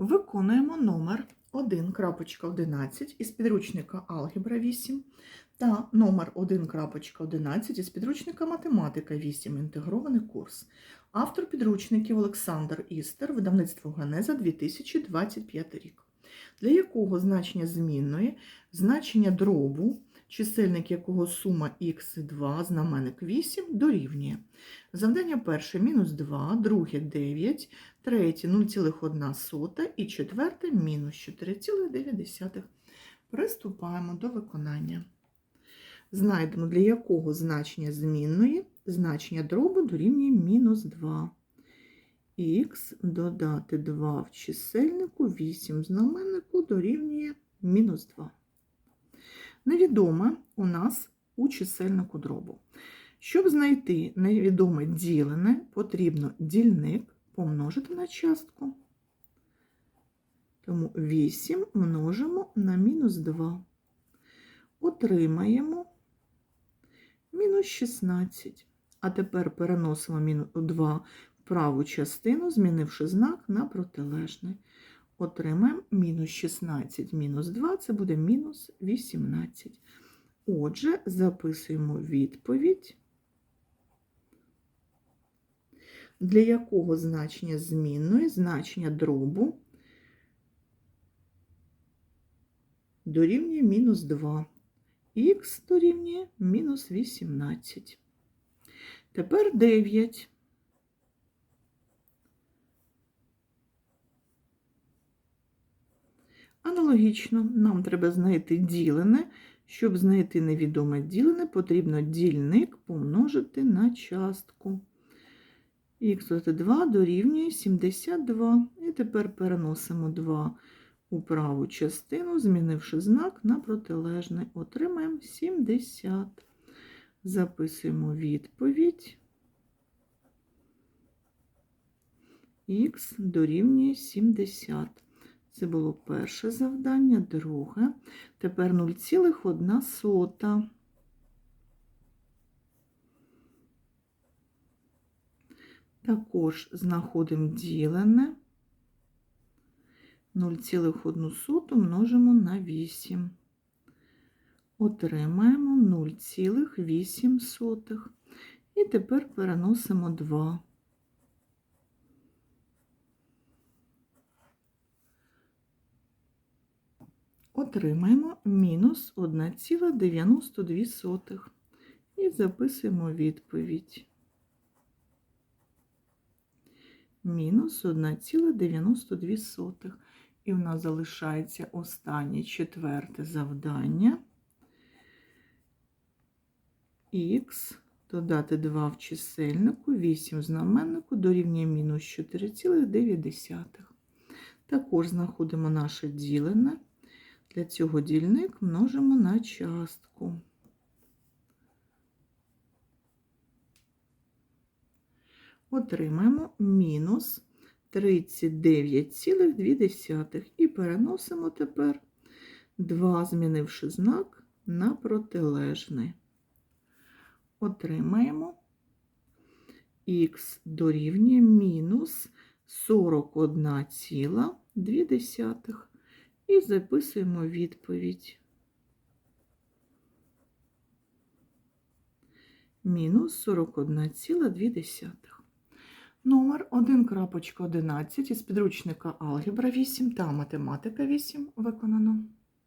Виконуємо номер 1.11 із підручника Алгебра 8 та номер 1.11 із підручника Математика 8. Інтегрований курс. Автор підручників Олександр Істер, видавництво Генеза 2025 рік. Для якого значення змінної, значення дробу, чисельник якого сума х і 2, знаменник 8 дорівнює. Завдання перше мінус 2, друге 9, третє 0,1 і четверте мінус 4,9. Приступаємо до виконання. Знайдемо, для якого значення змінної значення дробу дорівнює мінус 2. Х додати 2 в чисельнику, 8 в знаменнику дорівнює мінус 2. Невідоме у нас у чисельнику дробу. Щоб знайти невідоме ділене, потрібно дільник помножити на частку. Тому 8 множимо на мінус 2. Отримаємо мінус 16. А тепер переносимо мінус 2 в праву частину, змінивши знак на протилежний. Отримаємо мінус 16 мінус 2, це буде мінус 18. Отже, записуємо відповідь. для якого значення змінної, значення дробу дорівнює мінус 2. Х дорівнює мінус 18. Тепер 9. Аналогічно, нам треба знайти ділене. Щоб знайти невідоме ділене, потрібно дільник помножити на частку. Х 2 дорівнює 72. І тепер переносимо 2 у праву частину, змінивши знак на протилежний. Отримаємо 70. Записуємо відповідь. Х дорівнює 70. Це було перше завдання, друге. Тепер 0,1 сота. Також знаходимо ділене 0,1 множимо на 8. Отримаємо 0,8. І тепер переносимо 2. Отримаємо мінус 1,92. І записуємо відповідь. мінус 1,92. І в нас залишається останнє четверте завдання. Х додати 2 в чисельнику, 8 в знаменнику дорівнює мінус 4,9. Також знаходимо наше ділене. Для цього дільник множимо на частку. отримаємо мінус 39,2 і переносимо тепер 2, змінивши знак на протилежний. Отримаємо х дорівнює мінус 41,2 і записуємо відповідь. Мінус 41,2. Номер 1.11 із підручника Алгебра 8 та Математика 8 виконано.